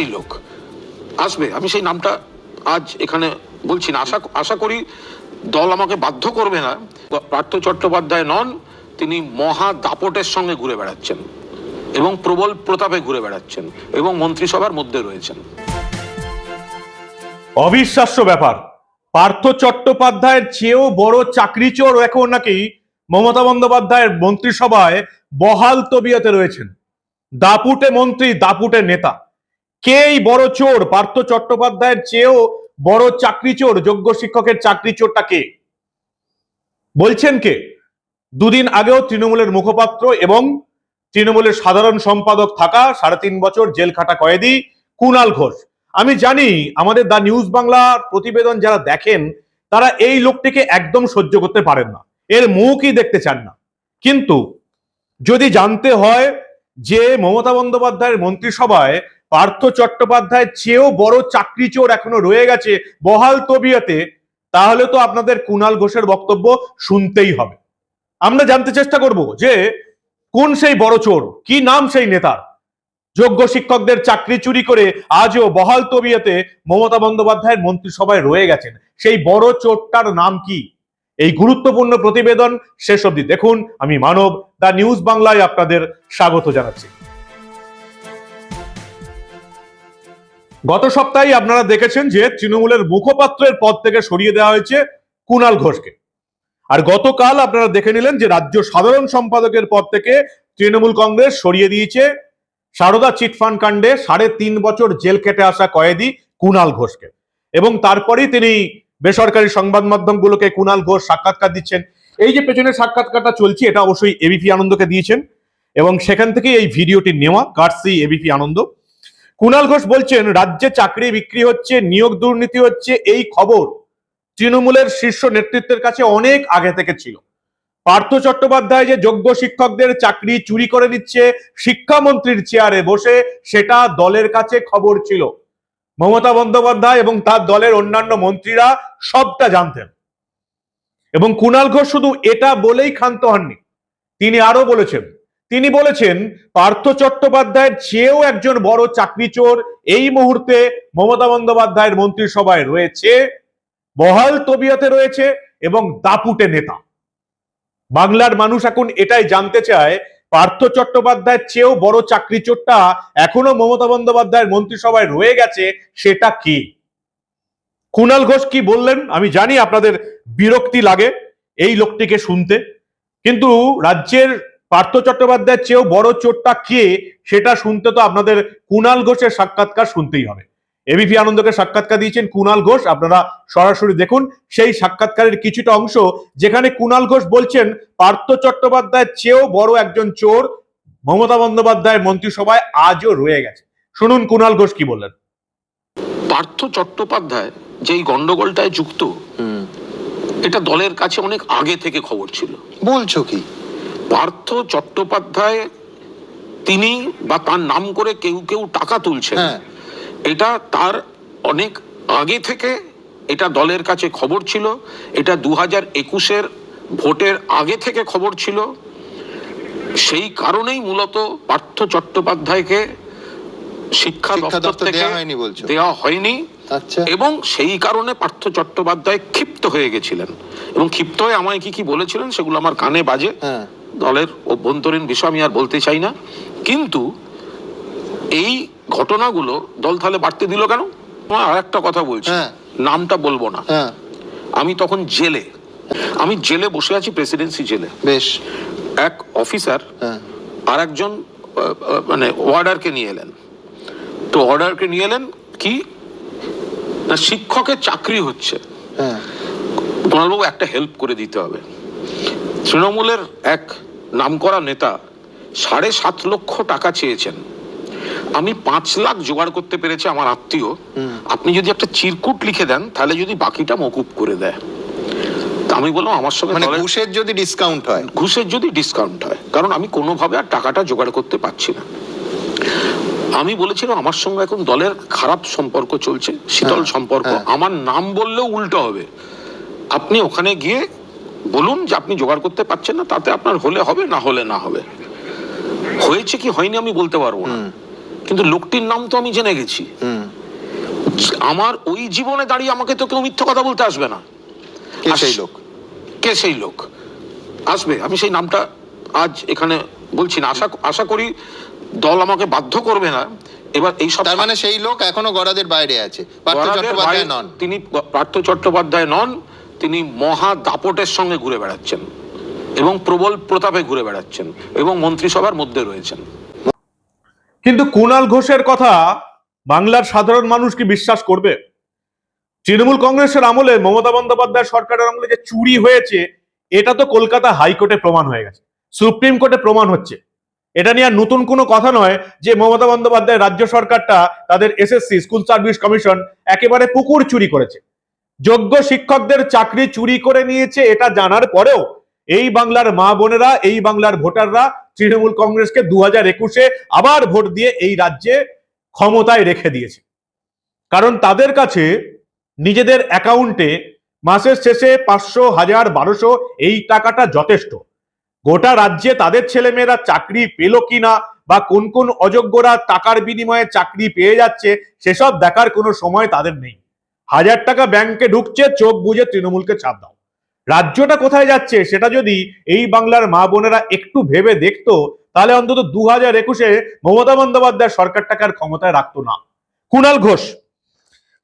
এই লোক। আসবে, আমি সেই নামটা আজ এখানে বলছি না। আশা আশা করি দল আমাকে বাধ্য করবে না। পার্থ চট্টোপাধ্যায় নন, তিনি মহা দাপটের সঙ্গে ঘুরে বেড়াচ্ছেন এবং প্রবল প্রতাপে ঘুরে বেড়াচ্ছেন এবং মন্ত্রিসভার মধ্যে রয়েছেন। অবিশ্বাস্য ব্যাপার। পার্থ চট্টোপাধ্যায়ের চেয়েও বড় চাকরিচোর এখন নাকি মমতা বন্দ্যোপাধ্যায়ের মন্ত্রিসভায় বহাল তবিয়তে রয়েছেন। দাপুটে মন্ত্রী, দাপুটে নেতা। কে এই বড় চোর? পার্থ চট্টোপাধ্যায়ের চেয়েও বড় চাকরি চোর, যোগ্য শিক্ষকের চাকরি চোরটা কে? বলছেন কে? দুদিন আগেও তৃণমূলের মুখপাত্র এবং তৃণমূলের সাধারণ সম্পাদক থাকা সাড়ে তিন বছর জেল খাটা কয়েদি কুণাল ঘোষ। আমি জানি আমাদের দা নিউজ বাংলা প্রতিবেদন যারা দেখেন, তারা এই লোকটিকে একদম সহ্য করতে পারেন না। এর মুখই দেখতে চান না। কিন্তু যদি জানতে হয় যে মমতা বন্দ্যোপাধ্যায়ের মন্ত্রিসভায় পার্থ চট্টোপাধ্যায়ের চেয়েও বড় চাকরি চোর এখনও রয়ে গেছে বহাল তবিয়তে, তাহলে তো আপনাদের কুণাল ঘোষের বক্তব্য শুনতেই হবে। আমরা জানতে চেষ্টা করব যে কোন সেই বড় চোর, কি নাম সেই নেতার? যোগ্য শিক্ষকদের চাকরি চুরি করে আজও বহাল তবিয়তে মমতা বন্দ্যোপাধ্যায়ের মন্ত্রিসভায় রয়ে গেছেন। সেই বড় চোরটার নাম কি? এই গুরুত্বপূর্ণ প্রতিবেদন শেষ অবধি দেখুন। আমি মানব দা নিউজ বাংলায় আপনাদের স্বাগত জানাচ্ছি। গত সপ্তাহে আপনারা দেখেছেন যে তৃণমূলের মুখপাত্রের পদ থেকে সরিয়ে দেওয়া হয়েছে কুণাল ঘোষকে। আর গতকাল আপনারা দেখে নিলেন যে রাজ্য সাধারণ সম্পাদকের পদ থেকে তৃণমূল কংগ্রেস সরিয়ে দিয়েছে সারদা চিটফান্ড কাণ্ডে সাড়ে তিন বছর জেল কেটে আসা কয়েদি কুণাল ঘোষকে। এবং তারপরেই তিনি বেসরকারি সংবাদ মাধ্যমগুলোকে কুণাল ঘোষ সাক্ষাৎকার দিচ্ছেন। এই যে পেছনে সাক্ষাৎকারটা চলছে, এটা অবশ্যই এবিপি আনন্দকে দিয়েছেন। এবং সেখান থেকে এই ভিডিওটি নেওয়া কার্সি এবিপি আনন্দ। কুণাল ঘোষ বলছেন, রাজ্যে চাকরি বিক্রি হচ্ছে, নিয়োগ দুর্নীতি হচ্ছে, এই খবর তৃণমূলের শীর্ষ নেতৃত্বের কাছে অনেক আগে থেকে ছিল। পার্থ চট্টোপাধ্যায় যে যোগ্য শিক্ষকদের চাকরি চুরি করে নিচ্ছে শিক্ষামন্ত্রীর চেয়ারে বসে সেটা দলের কাছে খবর ছিল। মমতা বন্দ্যোপাধ্যায় এবং তার দলের অন্যান্য মন্ত্রীরা সবটা জানতেন। এবং কুণাল ঘোষ শুধু এটা বলেই ক্ষান্ত হননি, তিনি আরও বলেছেন তিনি বলেছেন, পার্থ চট্টোপাধ্যায়ের চেয়েও একজন বড় চাকরি চোর এই মুহূর্তে মমতা বন্দ্যোপাধ্যায়ের মন্ত্রিসভায় রয়েছে, বহাল তবিয়তে রয়েছে এবং দাপুটে নেতা। বাংলার মানুষ এখন এটাই জানতে চায়, পার্থ চট্টোপাধ্যায়ের চেয়েও বড় চাকরি চোরটা এখনও মমতা বন্দ্যোপাধ্যায়ের মন্ত্রিসভায় রয়ে গেছে, সেটা কি? কুণাল ঘোষ কি বললেন? আমি জানি আপনাদের বিরক্তি লাগে এই লোকটিকে শুনতে। কিন্তু রাজ্যের পার্থ চট্টোপাধ্যায়ের চেয়েও বড় চোরটা কে সেটা শুনতে তো আপনাদের কুণাল ঘোষের সাক্ষাৎকার শুনতেই হবে। এবিপি আনন্দকে সাক্ষাৎকার দিয়েছেন কুণাল ঘোষ আপনারা সরাসরি দেখুন সেই সাক্ষাৎকারের কিছুটা অংশ যেখানে কুণাল ঘোষ বলছেন পার্থ চট্টোপাধ্যায়ের চেয়েও বড় একজন চোর মমতা বন্দ্যোপাধ্যায়ের মন্ত্রিসভায় আজও রয়ে গেছে। শুনুন কুণাল ঘোষ কি বললেন। পার্থ চট্টোপাধ্যায় যেই গন্ডগোলটায় যুক্ত এটা দলের কাছে অনেক আগে থেকে খবর ছিল। বলছো কি? পার্থ চট্টোপাধ্যায় তিনি বা তার নাম করে কেউ কেউ টাকা তুলছেন। হ্যাঁ। এটা তার অনেক আগে থেকে এটা দলের কাছে খবর ছিল। এটা দু হাজার একুশের ভোটের আগে থেকে খবর ছিল। সেই কারণেই মূলত পার্থ চট্টোপাধ্যায়কে শিক্ষা দপ্তর থেকে? দেওয়া হয়নি। আচ্ছা। এবং সেই কারণে পার্থ চট্টোপাধ্যায় ক্ষিপ্ত হয়ে গেছিলেন। এবং ক্ষিপ্ত হয়ে আমায় কি কি বলেছিলেন সেগুলো আমার কানে বাজে। হ্যাঁ। দলের অভ্যন্তরীণ বিষয় আমি আর বলতে চাই না। কিন্তু এই ঘটনাগুলো দল তাহলে বাড়তে দিল কেন? আর একটা কথা বলছি। হ্যাঁ। নামটা বলব না। হ্যাঁ। আমি তখন জেলে আমি জেলে বসে আছি প্রেসিডেন্সি জেলে। বেশ। এক অফিসার হ্যাঁ। আর একজন মানে ওয়ার্ডারকে নিয়ে এলেন। তো অর্ডারকে নিয়ে এলেন কি? না শিক্ষকের চাকরি হচ্ছে। হ্যাঁ। কুণালবাবু একটা হেল্প করে দিতে হবে। তৃণমূলের এক নামকরা নেতা সাড়ে সাত লক্ষ টাকা চেয়েছেন। আমি পাঁচ লাখ জোগাড় করতে পেরেছি আমার আত্মীয়। আপনি যদি একটা চিরকুট লিখে দেন তাহলে যদি বাকিটা মকুব করে দেয়। আমি বললাম আমার সঙ্গে মানে ঘুষের যদি ডিসকাউন্ট হয়। ঘুষের যদি ডিসকাউন্ট হয় কারণ আমি কোনোভাবে আর টাকাটা জোগাড় করতে পারছি না। আমি বলেছিলাম আমার সঙ্গে এখন দলের খারাপ সম্পর্ক চলছে শীতল হ্যাঁ, সম্পর্ক। হ্যাঁ। আমার নাম বললেও উল্টো হবে। আপনি ওখানে গিয়ে বলুন যে আপনি জোগাড় করতে পারছেন না তাতে আপনার হলে হবে না হলে না হবে। হয়েছে কি হয়নি আমি বলতে পারব না। কিন্তু লোকটির নাম তো আমি জেনে গেছি। আমার ওই জীবনে দাঁড়িয়ে আমাকে তো কেউ মিথ্যে কথা বলতে আসবে না। কে সেই লোক? কে সেই লোক? আসবে। আমি সেই নামটা আজ এখানে বলছি না। আশা আশা করি দল আমাকে বাধ্য করবে না। এবার এই সব তার মানে সেই লোক এখনও গড়াদের বাইরে আছে। পার্থ চট্টোপাধ্যায় নন। তিনি পার্থ চট্টোপাধ্যায় নন। তিনি মহা দাপটের সঙ্গে ঘুরে বেড়াচ্ছেন এবং প্রবল প্রতাপে ঘুরে বেড়াচ্ছেন এবং মন্ত্রিসভার মধ্যে রয়েছেন। কিন্তু কুণাল ঘোষের কথা বাংলার সাধারণ মানুষ কি বিশ্বাস করবে? তৃণমূল কংগ্রেসের আমলে মমতা বন্দ্যোপাধ্যায় সরকারের আমলে যে চুরি হয়েছে, এটা তো কলকাতা হাইকোর্টে প্রমাণ হয়ে গেছে। সুপ্রিম কোর্টে প্রমাণ হচ্ছে। এটা নিয়ে আর নতুন কোনো কথা নয় যে মমতা বন্দ্যোপাধ্যায় রাজ্য সরকারটা, তাদের এসএসসি, স্কুল সার্ভিস কমিশন, একেবারে পুকুর চুরি করেছে। যোগ্য শিক্ষকদের চাকরি চুরি করে নিয়েছে, এটা জানার পরেও এই বাংলার মা বোনেরা, এই বাংলার ভোটাররা তৃণমূল কংগ্রেসকে দু হাজার একুশে আবার ভোট দিয়ে এই রাজ্যে ক্ষমতায় রেখে দিয়েছে। কারণ তাদের কাছে নিজেদের অ্যাকাউন্টে মাসের শেষে পাঁচশো, হাজার, বারোশো এই টাকাটা যথেষ্ট। গোটা রাজ্যে তাদের ছেলেমেয়েরা চাকরি পেল কিনা বা কোন কোন অযোগ্যরা টাকার বিনিময়ে চাকরি পেয়ে যাচ্ছে, সেসব দেখার কোনো সময় তাদের নেই। হাজার টাকা ব্যাংকে ঢুকছে, চোখ বুঝে তৃণমূলকে ছাপ দাও। রাজ্যটা কোথায় যাচ্ছে সেটা যদি এই বাংলার মা বোনেরা একটু ভেবে দেখতো, তাহলে অন্তত দু হাজার একুশে মমতা বন্দ্যোপাধ্যায় সরকারটাকে আর ক্ষমতায় রাখতো না। কুণাল ঘোষ,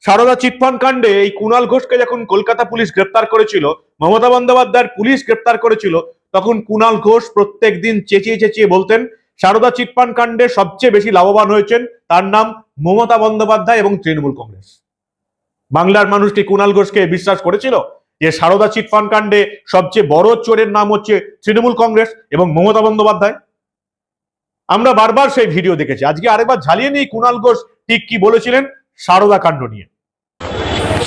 সারদা চিটফান্ড কাণ্ডে এই কুণাল ঘোষকে যখন কলকাতা পুলিশ গ্রেপ্তার করেছিল, মমতা বন্দ্যোপাধ্যায়ের পুলিশ গ্রেপ্তার করেছিল, তখন কুণাল ঘোষ প্রত্যেক দিন চেঁচিয়ে চেঁচিয়ে বলতেন, সারদা চিটফান্ড কাণ্ডে সবচেয়ে বেশি লাভবান হয়েছেন তার নাম মমতা বন্দ্যোপাধ্যায় এবং তৃণমূল কংগ্রেস। বাংলার মানুষ কি কুণাল ঘোষকে বিশ্বাস করেছিল? যে সারদা চিটফান্ড কাণ্ডে সবচেয়ে বড় চোরের নাম হচ্ছে তৃণমূল কংগ্রেস এবং মমতা বন্দ্যোপাধ্যায়? আমরা বারবার সেই ভিডিও দেখেছি। আজকে আরেকবার ঝালিয়ে নিই কুণাল ঘোষ ঠিক কি বলেছিলেন সারদা কাণ্ড নিয়ে।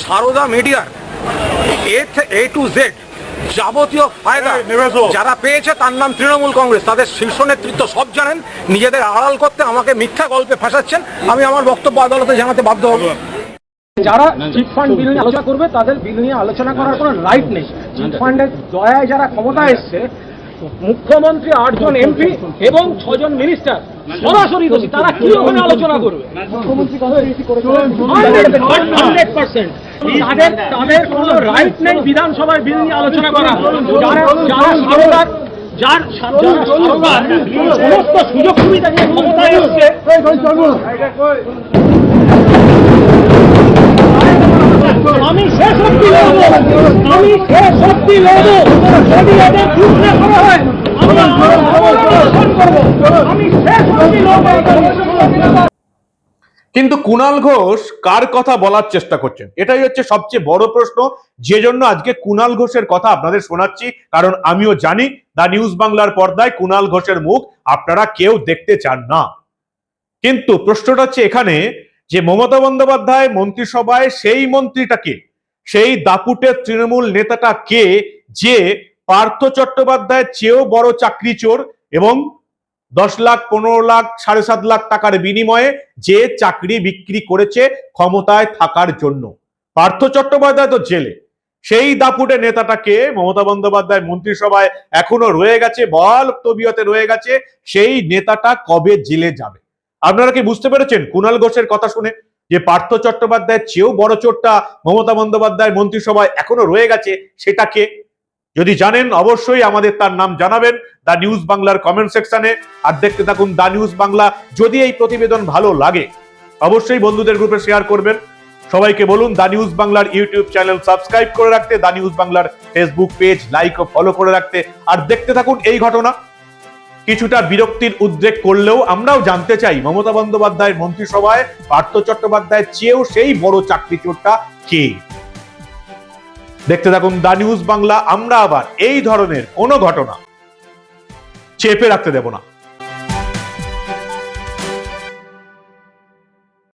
সারদা মিডিয়ার এ এ টু জেড যাবতীয় ফায়দা যারা পেয়েছে তার নাম তৃণমূল কংগ্রেস। তাদের শীর্ষ নেতৃত্ব সব জানেন। নিজেদের আড়াল করতে আমাকে মিথ্যা গল্পে ফাঁসাচ্ছেন। আমি আমার বক্তব্য আদালতে জানাতে বাধ্য হব। যারা চিট ফান্ড বিল নিয়ে আলোচনা করবে তাদের বিল নিয়ে আলোচনা করার কোনো রাইট নেই। চিট ফান্ডের দয়ায় যারা ক্ষমতা এসছে মুখ্যমন্ত্রী আটজন এমপি এবং ছজন মিনিস্টার সরাসরি দোষী তারা কি ওখানে আলোচনা করবে? তাদের তাদের কোনো রাইট নেই বিধানসভায় বিল নিয়ে আলোচনা করা। যারা যারা সারদার যার যারা সমস্ত সুযোগ সুবিধা নিয়ে ক্ষমতায় এসছে। আমি অব্দি লড়বো আমি অব্দি লড়বো যদি এদের করা হয় কিন্তু কুণাল ঘোষ কার কথা বলার চেষ্টা করছেন? এটাই হচ্ছে সবচেয়ে বড় প্রশ্ন। যে জন্য আজকে কুণাল ঘোষের কথা আপনাদের শোনাচ্ছি, কারণ আমিও জানি দা নিউজ বাংলার পর্দায় কুণাল ঘোষের মুখ আপনারা কেউ দেখতে চান না। কিন্তু প্রশ্নটা হচ্ছে এখানে যে মমতা বন্দ্যোপাধ্যায় মন্ত্রিসভায় সেই মন্ত্রীটাকে সেই দাপুটের তৃণমূল নেতাটা কে যে পার্থ চট্টোপাধ্যায়ের চেয়েও বড় চাকরি চোর এবং দশ লাখ, পনেরো লাখ, সাড়ে সাত লাখ টাকার বিনিময়ে যে চাকরি বিক্রি করেছে ক্ষমতায় থাকার জন্য? পার্থ চট্টোপাধ্যায় তো জেলে। সেই দাপুটে নেতাটাকে মমতা বন্দ্যোপাধ্যায় মন্ত্রিসভায় এখনও রয়ে গেছে, বল তবিয়তে রয়ে গেছে। সেই নেতাটা কবে জেলে যাবে? আপনারা কি বুঝতে পেরেছেন? কুণাল ঘোষের কথা শুনে যে পার্থ চট্টোপাধ্যায়ের চেয়েও বড় চোরটা মমতা বন্দ্যোপাধ্যায় মন্ত্রিসভায় এখনও রয়ে গেছে সেটাকে যদি জানেন, অবশ্যই আমাদের তার নাম জানাবেন দা নিউজ বাংলার কমেন্ট সেকশনে। আর দেখতে থাকুন দা নিউজ বাংলা, যদি এই প্রতিবেদন ভালো লাগে, অবশ্যই বন্ধুদের গ্রুপে শেয়ার করবেন। সবাইকে বলুন দা নিউজ বাংলার ইউটিউব চ্যানেল সাবস্ক্রাইব করে রাখতে দা নিউজ বাংলার ফেসবুক পেজ লাইক ও ফলো করে রাখতে। আর দেখতে থাকুন এই ঘটনা। কিছুটা বিরক্তির উদ্রেক করলেও আমরাও জানতে চাই মমতা বন্দ্যোপাধ্যায়ের মন্ত্রিসভায় পার্থ চট্টোপাধ্যায়ের চেয়েও সেই বড় চাকরি চোরটা কে? দেখতে থাকুন দা নিউজ বাংলা, আমরা আবার এই ধরনের কোনো ঘটনা চেপে রাখতে দেব না।